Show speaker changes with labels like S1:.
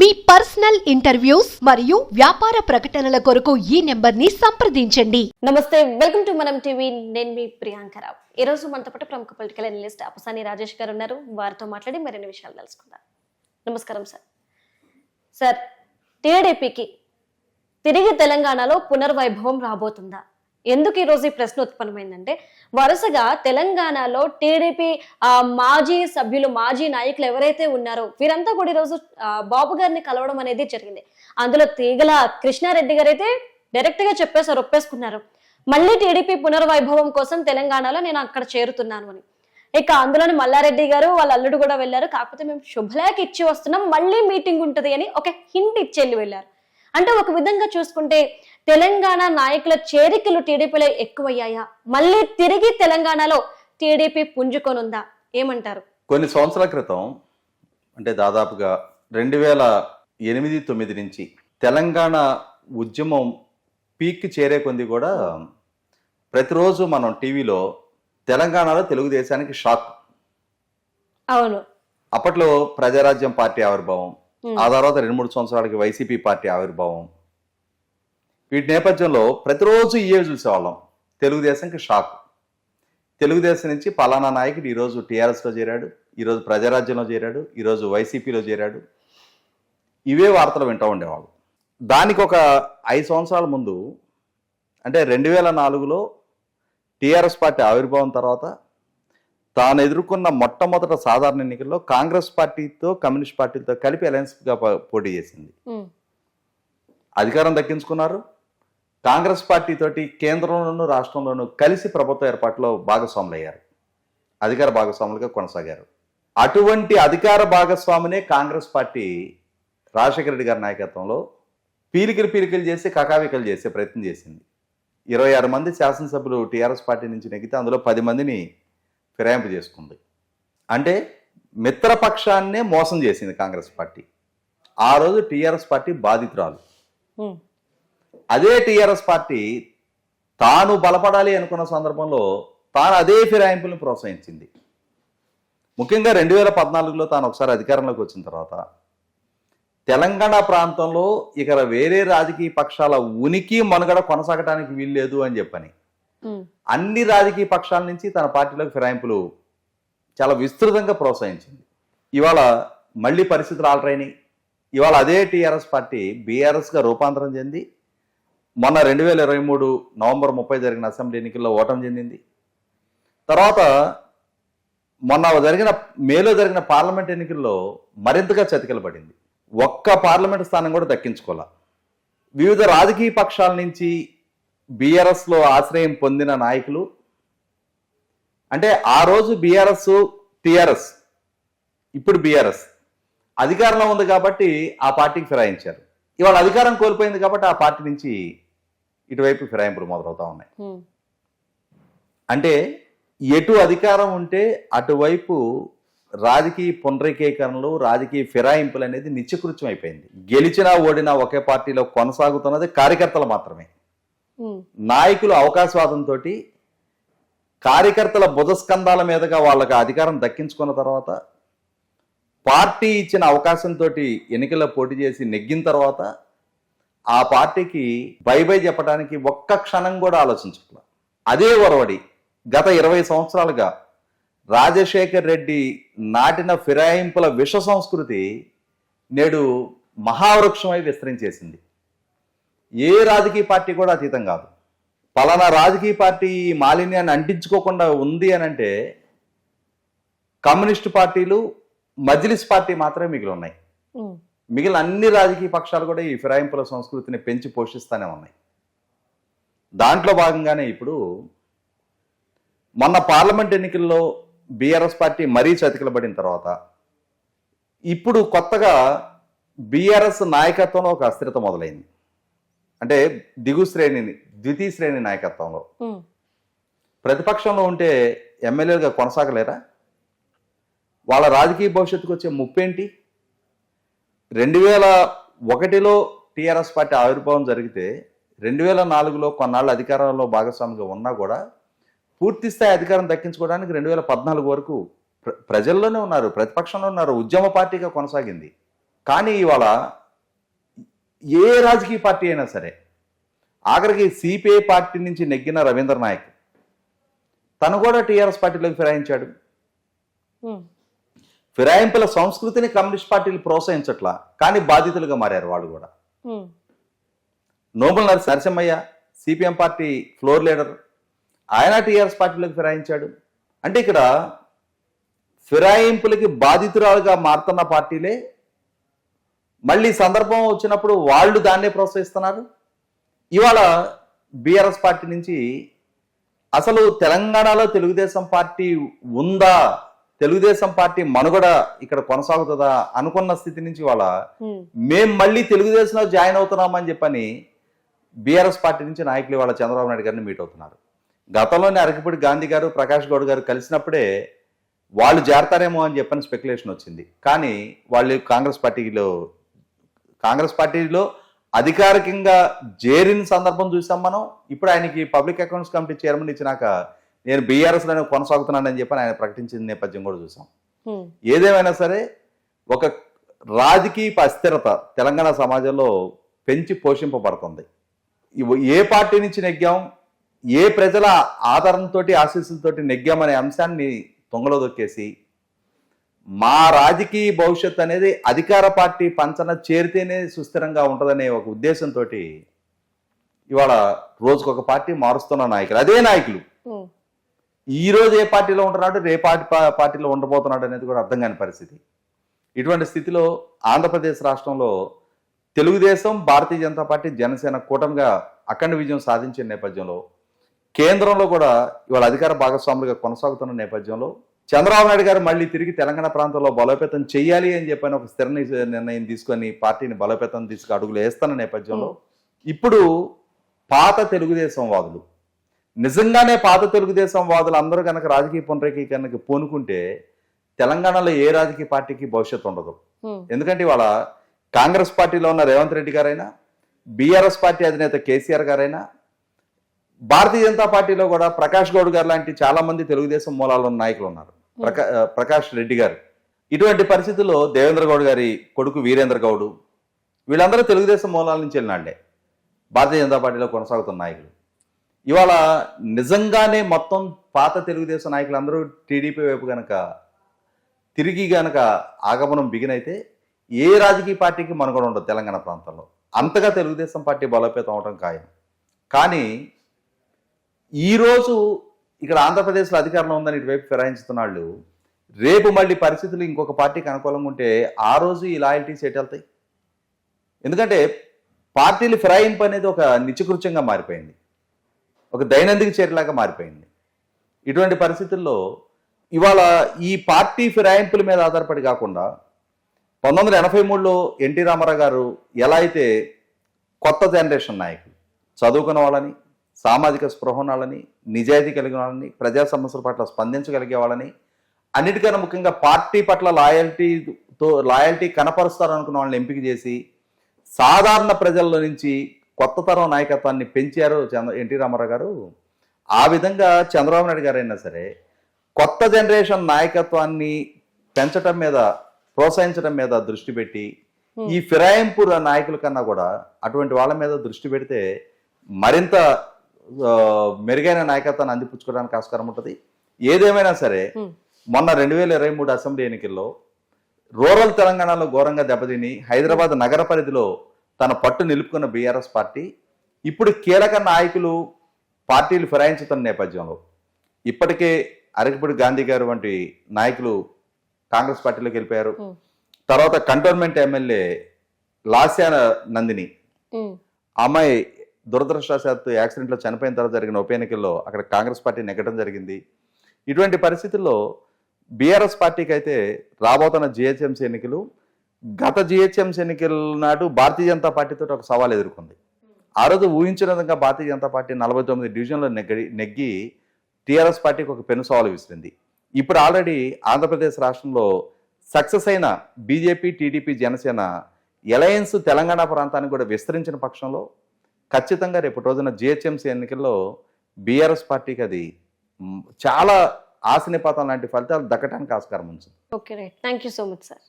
S1: మీ personal interviews మరియు వ్యాపార ప్రకటనల కొరకు ఈ నెంబర్ని సంప్రదించండి.
S2: నమస్తే వెల్కమ్ టు మనం టీవీ. నేను మీ ప్రియాంకరావు ఈ రోజు మనతో పాటు ప్రముఖ పొలిటికల్ అనలిస్ట్ అపసాని రాజేష్ గారు ఉన్నారు. వారితో మాట్లాడి మరిన్ని విషయాలు తెలుసుకుందాం. నమస్కారం సార్. సార్ టీడీపీకి తిరిగి తెలంగాణలో పునర్వైభవం రాబోతుందా? ఎందుకు ఈరోజు ఈ ప్రశ్న ఉత్పన్నమైందంటే వరుసగా తెలంగాణలో టీడీపీ మాజీ సభ్యులు మాజీ నాయకులు ఎవరైతే ఉన్నారో వీరంతా కూడా ఈరోజు బాబు గారిని కలవడం అనేది జరిగింది. అందులో తీగల కృష్ణారెడ్డి గారు అయితే డైరెక్ట్గా చెప్పేశారు ఒప్పేసుకున్నారు. మళ్ళీ టీడీపీ పునర్వైభవం కోసం తెలంగాణలో నేను అక్కడ చేరుతున్నాను అని. ఇక అందులోని మల్లారెడ్డి గారు వాళ్ళ అల్లుడు కూడా వెళ్ళారు. కాకపోతే మేము శుభలేఖ ఇచ్చి వస్తున్నాం మళ్ళీ మీటింగ్ ఉంటుంది అని ఒక హింట్ ఇచ్చి వెళ్ళి వెళ్ళారు. అంటే ఒక విధంగా చూసుకుంటే తెలంగాణ నాయకుల చేరికలు టీడీపీలో ఎక్కువయ్యాయా? మళ్ళీ తిరిగి తెలంగాణలో టీడీపీ పుంజుకొనుందా? ఏమంటారు?
S3: కొన్ని సంవత్సరాల క్రితం అంటే దాదాపుగా రెండు వేల ఎనిమిది తొమ్మిది నుంచి తెలంగాణ ఉద్యమం పీక్కి చేరే కొంది కూడా ప్రతిరోజు మనం టీవీలో తెలంగాణలో తెలుగుదేశానికి షాక్.
S2: అవును.
S3: అప్పట్లో ప్రజారాజ్యం పార్టీ ఆవిర్భావం
S2: Hmm.
S3: ఆ తర్వాత రెండు మూడు సంవత్సరాలకి వైసీపీ పార్టీ ఆవిర్భావం. వీటి నేపథ్యంలో ప్రతిరోజు ఇవే చూసేవాళ్ళం. తెలుగుదేశంకి షాక్. తెలుగుదేశం నుంచి పలానా నాయకుడు ఈరోజు టీఆర్ఎస్లో చేరాడు ఈరోజు ప్రజారాజ్యంలో చేరాడు ఈరోజు వైసీపీలో చేరాడు. ఇవే వార్తలు వింటూ ఉండేవాళ్ళు. దానికి ఒక ఐదు సంవత్సరాల ముందు అంటే రెండు వేల నాలుగులో టీఆర్ఎస్ పార్టీ ఆవిర్భావం తర్వాత తాను ఎదుర్కొన్న మొట్టమొదట సాధారణ ఎన్నికల్లో కాంగ్రెస్ పార్టీతో కమ్యూనిస్ట్ పార్టీతో కలిపి అలయన్స్గా పోటీ చేసింది. అధికారం దక్కించుకున్నారు. కాంగ్రెస్ పార్టీ తోటి కేంద్రంలోనూ రాష్ట్రంలోనూ కలిసి ప్రభుత్వ ఏర్పాటులో భాగస్వాములు అయ్యారు అధికార భాగస్వాములుగా కొనసాగారు. అటువంటి అధికార భాగస్వామినే కాంగ్రెస్ పార్టీ రాజశేఖర రెడ్డి గారి నాయకత్వంలో పీలికలు పీలికలు చేసి కకావికలు చేసే ప్రయత్నం చేసింది. ఇరవై ఆరు మంది శాసనసభ్యులు టీఆర్ఎస్ పార్టీ నుంచి నెగ్గితే అందులో పది మందిని ఫిరాయింపు చేసుకుంది. అంటే మిత్రపక్షాన్నే మోసం చేసింది కాంగ్రెస్ పార్టీ. ఆ రోజు టీఆర్ఎస్ పార్టీ బాధితురాలు. అదే టీఆర్ఎస్ పార్టీ తాను బలపడాలి అనుకున్న సందర్భంలో తాను అదే ఫిరాయింపులను ప్రోత్సహించింది. ముఖ్యంగా రెండు వేల పద్నాలుగులో తాను ఒకసారి అధికారంలోకి వచ్చిన తర్వాత తెలంగాణ ప్రాంతంలో ఇక వేరే రాజకీయ పక్షాల ఉనికి మనుగడ కొనసాగడానికి వీల్లేదు అని చెప్పని అన్ని రాజకీయ పక్షాల నుంచి తన పార్టీలోకి ఫిరాయింపులు చాలా విస్తృతంగా ప్రోత్సహించింది. ఇవాళ మళ్ళీ పరిస్థితులు ఆల్రైనాయి ఇవాళ అదే టీఆర్ఎస్ పార్టీ బీఆర్ఎస్గా రూపాంతరం చెంది మొన్న రెండు వేల ఇరవై మూడు నవంబర్ ముప్పై జరిగిన అసెంబ్లీ ఎన్నికల్లో ఓటమి చెందింది. తర్వాత మొన్న జరిగిన మేలో జరిగిన పార్లమెంట్ ఎన్నికల్లో మరింతగా చతికిలబడింది ఒక్క పార్లమెంట్ స్థానం కూడా దక్కించుకోలే. వివిధ రాజకీయ పక్షాల నుంచి బీఆర్ఎస్లో ఆశ్రయం పొందిన నాయకులు? అంటే ఆ రోజు బీఆర్ఎస్ టీఆర్ఎస్ ఇప్పుడు బీఆర్ఎస్ అధికారంలో ఉంది కాబట్టి ఆ పార్టీకి ఫిరాయించారు. ఇవాళ అధికారం కోల్పోయింది కాబట్టి ఆ పార్టీ నుంచి ఇటువైపు ఫిరాయింపులు మొదలవుతా ఉన్నాయి. అంటే ఎటు అధికారం ఉంటే అటువైపు రాజకీయ పునరీకీకరణలు రాజకీయ ఫిరాయింపులు అనేది నిత్యకృత్యం అయిపోయింది. గెలిచినా ఓడినా ఒకే పార్టీలో కొనసాగుతున్నది కార్యకర్తలు మాత్రమే. నాయకులు అవకాశవాదంతో కార్యకర్తల బుధస్కంధాల మీదుగా వాళ్ళకి అధికారం దక్కించుకున్న తర్వాత పార్టీ ఇచ్చిన అవకాశంతో ఎన్నికల్లో పోటీ చేసి నెగ్గిన తర్వాత ఆ పార్టీకి బై బై చెప్పడానికి ఒక్క క్షణం కూడా ఆలోచించట్ల. అదే ఒరవడి గత ఇరవై సంవత్సరాలుగా రాజశేఖర్ రెడ్డి నాటిన ఫిరాయింపుల విష సంస్కృతి నేడు మహావృక్షమై విస్తరించేసింది. ఏ రాజకీయ పార్టీ కూడా అతీతం కాదు. పలానా రాజకీయ పార్టీ ఈ మాలిన్యాన్ని అంటించుకోకుండా ఉంది అని అంటే కమ్యూనిస్ట్ పార్టీలు మజ్లిస్ పార్టీ మాత్రమే మిగిలి ఉన్నాయి. మిగిలిన అన్ని రాజకీయ పక్షాలు కూడా ఈ ఫిరాయింపుల సంస్కృతిని పెంచి పోషిస్తూనే ఉన్నాయి. దాంట్లో భాగంగానే ఇప్పుడు మొన్న పార్లమెంట్ ఎన్నికల్లో బీఆర్ఎస్ పార్టీ మరీ చతికిలబడిన తర్వాత ఇప్పుడు కొత్తగా బీఆర్ఎస్ నాయకత్వంలో ఒక అస్థిరత మొదలైంది. అంటే దిగు శ్రేణిని ద్వితీయ శ్రేణి నాయకత్వంలో. ప్రతిపక్షంలో ఉంటే ఎమ్మెల్యేలుగా కొనసాగలేరా? వాళ్ళ రాజకీయ భవిష్యత్తుకు వచ్చే ముప్పేంటి? రెండు వేల ఒకటిలో టీఆర్ఎస్ పార్టీ ఆవిర్భావం జరిగితే రెండు వేల నాలుగులో కొన్నాళ్ళు అధికారంలో భాగస్వామిగా ఉన్నా కూడా పూర్తి స్థాయి అధికారం దక్కించుకోవడానికి రెండు వేల పద్నాలుగు వరకు ప్ర- ప్రజల్లోనే ఉన్నారు ప్రతిపక్షంలో ఉన్నారు ఉద్యమ పార్టీగా కొనసాగింది. కానీ ఇవాళ ఏ రాజకీయ పార్టీ అయినా సరే ఆఖరికి సిపిఐ పార్టీ నుంచి నెగ్గిన రవీంద్ర నాయక్ తను కూడా టీఆర్ఎస్ పార్టీలోకి ఫిరాయించాడు. ఫిరాయింపుల సంస్కృతిని కమ్యూనిస్ట్ పార్టీలు ప్రోత్సహించట్లా కానీ బాధితులుగా మారారు వాళ్ళు కూడా. Nobel నరసి Narasimhaiah CPM party floor leader ఆయన టీఆర్ఎస్ పార్టీలోకి ఫిరాయించాడు. అంటే ఇక్కడ ఫిరాయింపులకి బాధితురాలుగా మారుతున్న పార్టీలే మళ్ళీ సందర్భం వచ్చినప్పుడు వాళ్ళు దాన్నే ప్రోత్సహిస్తున్నారు. ఇవాళ బీఆర్ఎస్ పార్టీ నుంచి అసలు తెలంగాణలో తెలుగుదేశం పార్టీ ఉందా? తెలుగుదేశం పార్టీ మనుగడ ఇక్కడ కొనసాగుతుందా అనుకున్న స్థితి నుంచి వాళ్ళ మేం మళ్ళీ తెలుగుదేశంలో జాయిన్ అవుతున్నామని చెప్పని బీఆర్ఎస్ పార్టీ నుంచి నాయకులు వాళ్ళ చంద్రబాబు నాయుడు గారిని మీట్ అవుతున్నారు. గతంలోనే అరకిపూడి గాంధీ గారు ప్రకాష్ గౌడ్ గారు కలిసినప్పుడే వాళ్ళు చేరతారేమో అని చెప్పని స్పెక్యులేషన్ వచ్చింది. కానీ వాళ్ళు కాంగ్రెస్ పార్టీలో కాంగ్రెస్ పార్టీలో అధికారికంగా చేరిన సందర్భం చూసాం మనం. ఇప్పుడు ఆయనకి పబ్లిక్ అకౌంట్స్ కమిటీ చైర్మన్ ఇచ్చినాక నేను బీఆర్ఎస్లోనే కొనసాగుతున్నానని చెప్పని ఆయన ప్రకటించిన నేపథ్యం కూడా చూసాం. ఏదేమైనా సరే ఒక రాజకీయ అస్థిరత తెలంగాణ సమాజంలో పెంచి పోషింపబడుతుంది. ఏ పార్టీ నుంచి నెగ్గాం ఏ ప్రజల ఆదరణతోటి ఆశీస్సులతోటి నెగ్గామనే అంశాన్ని తొంగలో దొక్కేసి మా రాజకీయ భవిష్యత్ అనేది అధికార పార్టీ పంచన చేరితేనే సుస్థిరంగా ఉంటుందనే ఒక ఉద్దేశంతో ఇవాళ రోజుకొక పార్టీ మారుస్తున్న నాయకులు. అదే నాయకులు. ఈ రోజు ఏ పార్టీలో ఉంటున్నాడు రే పార్టీ పార్టీలో ఉండబోతున్నాడు అనేది కూడా అర్థం కాని పరిస్థితి. ఇటువంటి స్థితిలో ఆంధ్రప్రదేశ్ రాష్ట్రంలో తెలుగుదేశం భారతీయ జనతా పార్టీ జనసేన కూటమిగా అఖండ విజయం సాధించిన నేపథ్యంలో కేంద్రంలో కూడా ఇవాళ అధికార భాగస్వాములుగా కొనసాగుతున్న నేపథ్యంలో చంద్రబాబు నాయుడు గారు మళ్ళీ తిరిగి తెలంగాణ ప్రాంతంలో బలోపేతం చేయాలి అని చెప్పని ఒక స్థిర నిర్ణయం తీసుకొని పార్టీని బలోపేతం తీసుకు అడుగులు వేస్తున్న నేపథ్యంలో ఇప్పుడు పాత తెలుగుదేశం వాదులు నిజంగానే పాత తెలుగుదేశం వాదులు అందరూ కనుక రాజకీయ పునరేకీకరణకి పూనుకుంటే తెలంగాణలో ఏ రాజకీయ పార్టీకి భవిష్యత్తు ఉండదు. ఎందుకంటే ఇవాళ కాంగ్రెస్ పార్టీలో ఉన్న రేవంత్ రెడ్డి గారైనా బీఆర్ఎస్ పార్టీ అధినేత కేసీఆర్ గారైనా భారతీయ జనతా పార్టీలో కూడా ప్రకాష్ గౌడ్ గారు లాంటి చాలా మంది తెలుగుదేశం మూలాలు ఉన్న నాయకులు ఉన్నారు. ప్రకాష్ రెడ్డి గారు. ఇటువంటి పరిస్థితుల్లో దేవేంద్ర గౌడ్ గారి కొడుకు వీరేంద్ర గౌడ్ వీళ్ళందరూ తెలుగుదేశం మూలాల నుంచి వెళ్ళినాళ్ళే భారతీయ జనతా పార్టీలో కొనసాగుతున్న నాయకులు. ఇవాళ నిజంగానే మొత్తం పాత తెలుగుదేశం నాయకులందరూ టీడీపీ వైపు గనక తిరిగి గనక ఆగమనం బిగినైతే ఏ రాజకీయ పార్టీకి మనుగడ ఉండదు తెలంగాణ ప్రాంతంలో. అంతగా తెలుగుదేశం పార్టీ బలోపేతం అవడం ఖాయం. కానీ ఈరోజు ఇక్కడ ఆంధ్రప్రదేశ్లో అధికారంలో ఉందని ఇటువైపు ఫిరాయించుతున్న వాళ్ళు రేపు మళ్ళీ పరిస్థితులు ఇంకొక పార్టీకి అనుకూలంగా ఉంటే ఆ రోజు ఈ లాయల్టీస్ ఎటు వెళ్తాయి? ఎందుకంటే పార్టీలు ఫిరాయింపు అనేది ఒక నిత్యకృత్యంగా మారిపోయింది. ఒక దైనందిక చర్యలాగా మారిపోయింది. ఇటువంటి పరిస్థితుల్లో ఇవాళ ఈ పార్టీ ఫిరాయింపుల మీద ఆధారపడి కాకుండా పంతొమ్మిది వందల ఎనభై మూడులో ఎన్టీ రామారావు గారు ఎలా అయితే కొత్త జనరేషన్ నాయకులు చదువుకున్న వాళ్ళని సామాజిక స్పృహ వాళ్ళని నిజాయితీ కలిగిన వాళ్ళని ప్రజా సమస్యల పట్ల స్పందించగలిగే వాళ్ళని అన్నిటికన్నా ముఖ్యంగా పార్టీ పట్ల లాయల్టీతో లాయల్టీ కనపరుస్తారు అనుకున్న వాళ్ళని ఎంపిక చేసి సాధారణ ప్రజల్లో నుంచి కొత్త తరం నాయకత్వాన్ని పెంచారు చంద్ర ఎన్టీ రామారావు గారు. ఆ విధంగా చంద్రబాబు నాయుడు గారు అయినా సరే కొత్త జనరేషన్ నాయకత్వాన్ని పెంచటం మీద ప్రోత్సహించడం మీద దృష్టి పెట్టి ఈ ఫిరాయింపు నాయకుల కన్నా కూడా అటువంటి వాళ్ళ మీద దృష్టి పెడితే మరింత మెరుగైన నాయకత్వాన్ని అందిపుచ్చుకోవడానికి ఆస్కారం ఉంటుంది. ఏదేమైనా సరే మొన్న రెండు వేల ఇరవై మూడు అసెంబ్లీ ఎన్నికల్లో రూరల్ తెలంగాణలో ఘోరంగా దెబ్బతిని హైదరాబాద్ నగర పరిధిలో తన పట్టు నిలుపుకున్న బీఆర్ఎస్ పార్టీ ఇప్పుడు కీలక నాయకులు పార్టీలు ఫిరాయించుతున్న నేపథ్యంలో ఇప్పటికే అరకిపూడి గాంధీ గారు వంటి నాయకులు కాంగ్రెస్ పార్టీలోకి వెళ్ళిపోయారు తర్వాత కంటోన్మెంట్ ఎమ్మెల్యే లాస్యా నందిని అమ్మాయి దురదృష్టవశాత్తు యాక్సిడెంట్లో చనిపోయిన తర్వాత జరిగిన ఉప ఎన్నికల్లో అక్కడ కాంగ్రెస్ పార్టీ నెగ్గడం జరిగింది. ఇటువంటి పరిస్థితుల్లో బీఆర్ఎస్ పార్టీకి అయితే రాబోతున్న జిహెచ్ఎంసీ ఎన్నికలు గత జిహెచ్ఎంసీ ఎన్నికల నాటు భారతీయ జనతా పార్టీతో ఒక సవాల్ ఎదుర్కొంది. ఆ రోజు ఊహించిన విధంగా భారతీయ జనతా పార్టీ నలభై తొమ్మిది డివిజన్లో నెగ్గి నెగ్గి టీఆర్ఎస్ పార్టీకి ఒక పెను సవాలు విసిరింది. ఇప్పుడు ఆల్రెడీ ఆంధ్రప్రదేశ్ రాష్ట్రంలో సక్సెస్ అయిన BJP TDP Jana Sena alliance Telangana ప్రాంతానికి కూడా విస్తరించిన పక్షంలో ఖచ్చితంగా రేపు రోజున జిహెచ్ఎంసీ ఎన్నికల్లో బీఆర్ఎస్ పార్టీకి అది చాలా ఆశనిపాతం లాంటి ఫలితాలు దక్కడానికి ఆస్కారం ఉంది
S2: okay right. Thank you so much sir.